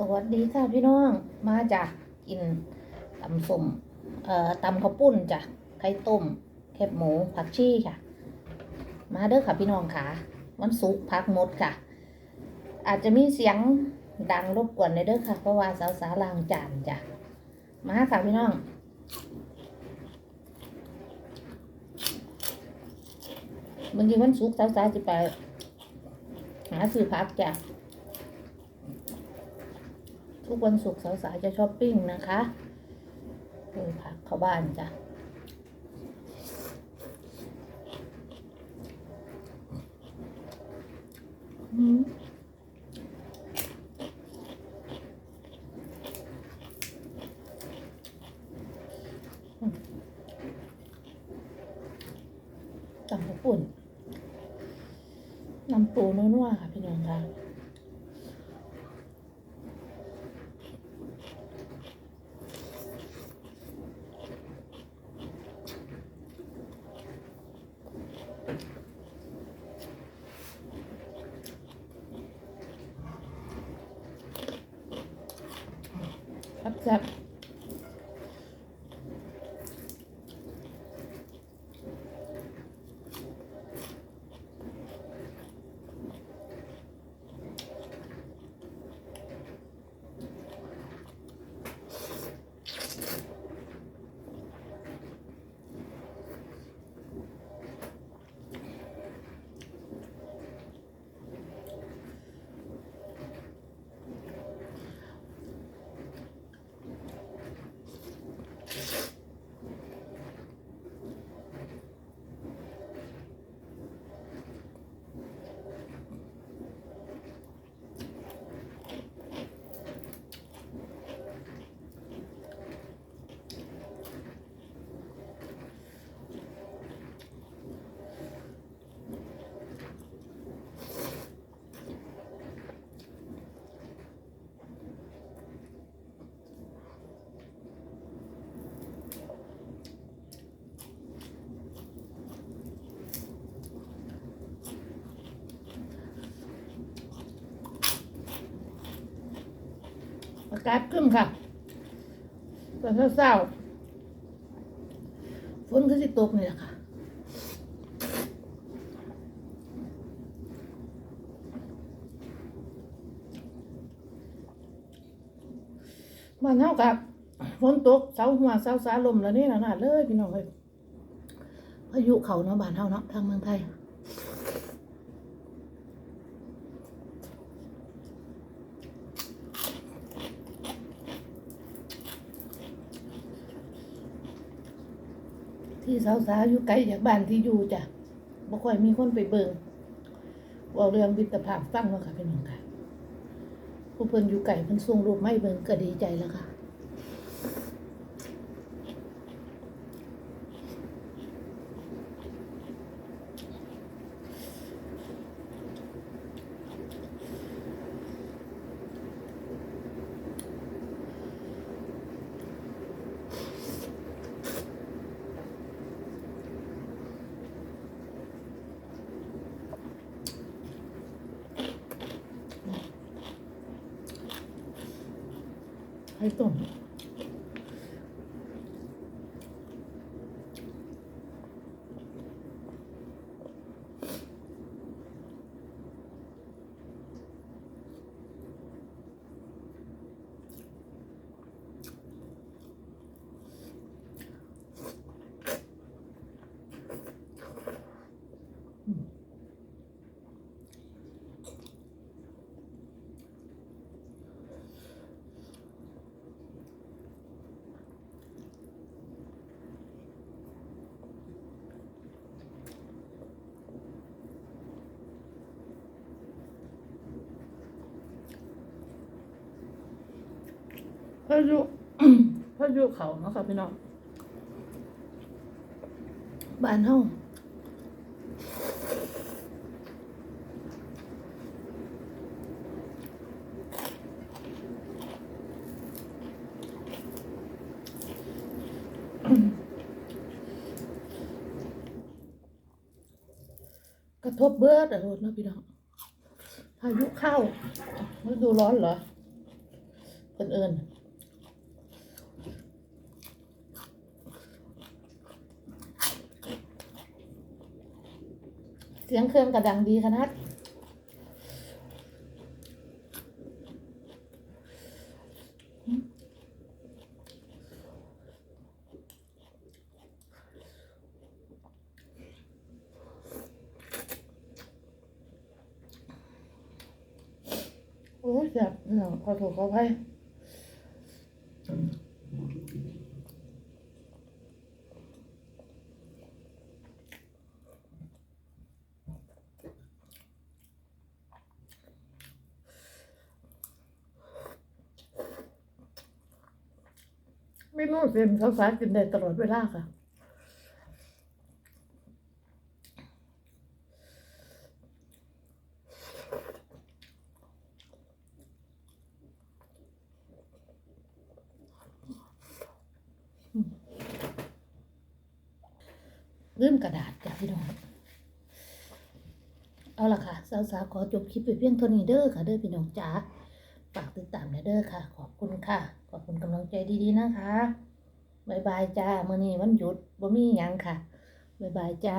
สวัสดีค่ะพี่น้อง มาจากกินตำสมเอ่อตำข้าวปุ้นจ้ะไข่ต้มแคบหมูผักชีค่ะ มาเด้อค่ะพี่น้องค่ะวันศุกพักหมดค่ะ อาจจะมีเสียงดังรบกวนในเด้อค่ะ เพราะว่าสาวสาลางจานจ้ะมาค่ะพี่น้องบางทีวันศุกสาวๆจะไปหาซื้อพักจ้ะ ทุกวันศุกร์สาวๆจะช้อปปิ้งนะคะซื้อผักเข้าบ้านจ้ะอืมตำข้าวปุ่นน้ำปูนัวๆค่ะพี่น้องค่ะ Sarap-sarap. ครับแซ่บอากาศขึ้นค่ะตอนเช้าๆฝนก็สิตกนี่แหละค่ะบ้านเฮากับฝนตกเสาหัวเสาสาลมแล้วนี่นะน่ะเลยพี่น้องเอ้ยพายุเขาเนาะบ้านเฮาเนาะทางเมืองไทย ที่สาวๆอยู่ไกลจากบ้านที่อยู่จ้ะบ่ค่อยมีคนไปเบิ่งเว่าเรื่องวิตภาพฟังเนาะค่ะพี่น้องค่ะผู้เพิ่นอยู่ไกลเพิ่นส่งรูปมาให้เบิ่งก็ดีใจแล้วค่ะ ให้ต้ม พายุพายุเขาเนาะค่ะพี่น้องบ้านเฮาระทบเบิดอะโรดเนะพี่น้องพายุเข้าฤดูร้อนเหรอคนเอิญ เสียงเครื่องกระดังดีขนาดโอ้ยแบบหนังขอโทษขออภัย ไม่รู้เสียงสาวๆกินได้ตลอดเวลาค่ะ ลืมกระดาษจ้ะพี่น้อง เอาละค่ะ สาวๆขอจบคลิปไปเพียงเท่านี้เด้อค่ะ เด้อพี่น้องจ๋า ฝากติดตามหน่อยเด้อค่ะ ขอบคุณค่ะ อบคุณกำลังใจดีๆนะคะบายบายจ้ามื่อนี้วันหยุดบ่มีหยังค่ะบายบายจ้า